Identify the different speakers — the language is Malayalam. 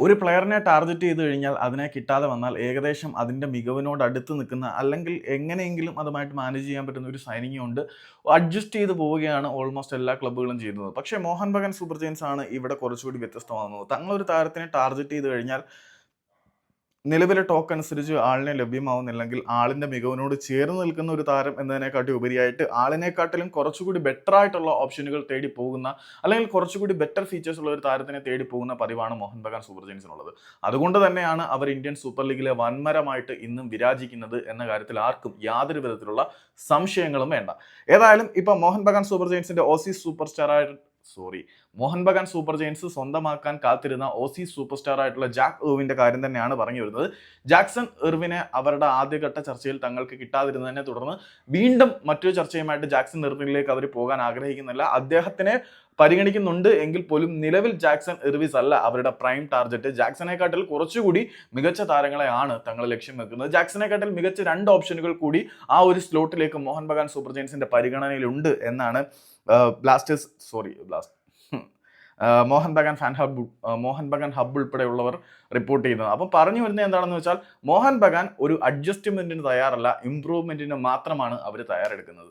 Speaker 1: ഒരു പ്ലെയറിനെ ടാർഗറ്റ് ചെയ്ത് കഴിഞ്ഞാൽ അതിനെ കിട്ടാതെ വന്നാൽ ഏകദേശം അതിന്റെ മികവിനോട് അടുത്ത് നിൽക്കുന്ന അല്ലെങ്കിൽ എങ്ങനെയെങ്കിലും അതുമായിട്ട് മാനേജ് ചെയ്യാൻ പറ്റുന്ന ഒരു സൈനിങ് ഉണ്ട്. അഡ്ജസ്റ്റ് ചെയ്ത് പോവുകയാണ് ഓൾമോസ്റ്റ് എല്ലാ ക്ലബ്ബുകളും ചെയ്യുന്നത്. പക്ഷേ മോഹൻ ബഗാൻ സൂപ്പർ ജെയിൻസ് ആണ് ഇവിടെ കുറച്ചുകൂടി വ്യത്യസ്തമാകുന്നത്. തങ്ങളൊരു താരത്തിനെ ടാർഗറ്റ് ചെയ്ത് കഴിഞ്ഞാൽ നിലവിലെ ടോക്ക് അനുസരിച്ച് ആളിനെ ലഭ്യമാവുന്നില്ലെങ്കിൽ ആളിന്റെ മികവിനോട് ചേർന്ന് നിൽക്കുന്ന ഒരു താരം എന്നതിനെക്കാട്ടി ഉപരിയായിട്ട് ആളിനെക്കാട്ടിലും കുറച്ചുകൂടി ബെറ്റർ ആയിട്ടുള്ള ഓപ്ഷനുകൾ തേടി പോകുന്ന അല്ലെങ്കിൽ കുറച്ചുകൂടി ബെറ്റർ ഫീച്ചേഴ്സ് ഉള്ള ഒരു താരത്തിനെ തേടി പോകുന്ന പതിവാണ് മോഹൻ ബഗാൻ സൂപ്പർ ജെയിൻസിനുള്ളത്. അതുകൊണ്ട് തന്നെയാണ് അവർ ഇന്ത്യൻ സൂപ്പർ ലീഗിലെ വൻമരമായിട്ട് ഇന്നും വിരാജിക്കുന്നത് എന്ന കാര്യത്തിൽ ആർക്കും യാതൊരു വിധത്തിലുള്ള സംശയങ്ങളും വേണ്ട. ഏതായാലും ഇപ്പം മോഹൻ ബഗാൻ സൂപ്പർ ജെയിൻസിന്റെ ഓസീസ് സൂപ്പർ സ്റ്റാർ ആയിട്ട് sorry Mohun Bagan super giants സ്വന്തമാക്കാൻ കാത്തിരുന്ന ഓസി സൂപ്പർ സ്റ്റാർ ആയിട്ടുള്ള ജാക്ക് ഇർവിന്റെ കാര്യം തന്നെയാണ് പറഞ്ഞു വരുന്നത് ജാക്സൺ ഇർവിനെ അവരുടെ ആദ്യഘട്ട ചർച്ചയിൽ തങ്ങൾക്ക് കിട്ടാതിരുന്നതിനെ തുടർന്ന് വീണ്ടും മറ്റൊരു ചർച്ചയുമായിട്ട് ജാക്സൺ ഇർവിനിലേക്ക് അവർ പോകാൻ ആഗ്രഹിക്കുന്നില്ല. അദ്ദേഹത്തിനെ പരിഗണിക്കുന്നുണ്ട് എങ്കിൽ പോലും നിലവിൽ ജാക്സൺ ഇർവിസ് അല്ല അവരുടെ പ്രൈം ടാർഗറ്റ് ജാക്സനെക്കാട്ടിൽ കുറച്ചുകൂടി മികച്ച താരങ്ങളെയാണ് തങ്ങൾ ലക്ഷ്യം വെക്കുന്നത്. ജാക്സനെക്കാട്ടിൽ മികച്ച രണ്ട് ഓപ്ഷനുകൾ കൂടി ആ ഒരു സ്ലോട്ടിലേക്ക് മോഹൻ ബഗാൻ സൂപ്പർ ജയൻസിന്റെ പരിഗണനയിലുണ്ട് എന്നാണ് Blasters sorry Mohun Bagan fan hub Mohun Bagan hub ഉൾപ്പെടെയുള്ളവർ റിപ്പോർട്ട് ചെയ്യുന്നത്. അപ്പം പറഞ്ഞു വരുന്നത് എന്താണെന്ന് വെച്ചാൽ മോഹൻ ബഗാൻ ഒരു അഡ്ജസ്റ്റ്മെന്റിന് തയ്യാറല്ല ഇംപ്രൂവ്മെന്റിന് മാത്രമാണ് അവർ തയ്യാറെടുക്കുന്നത്.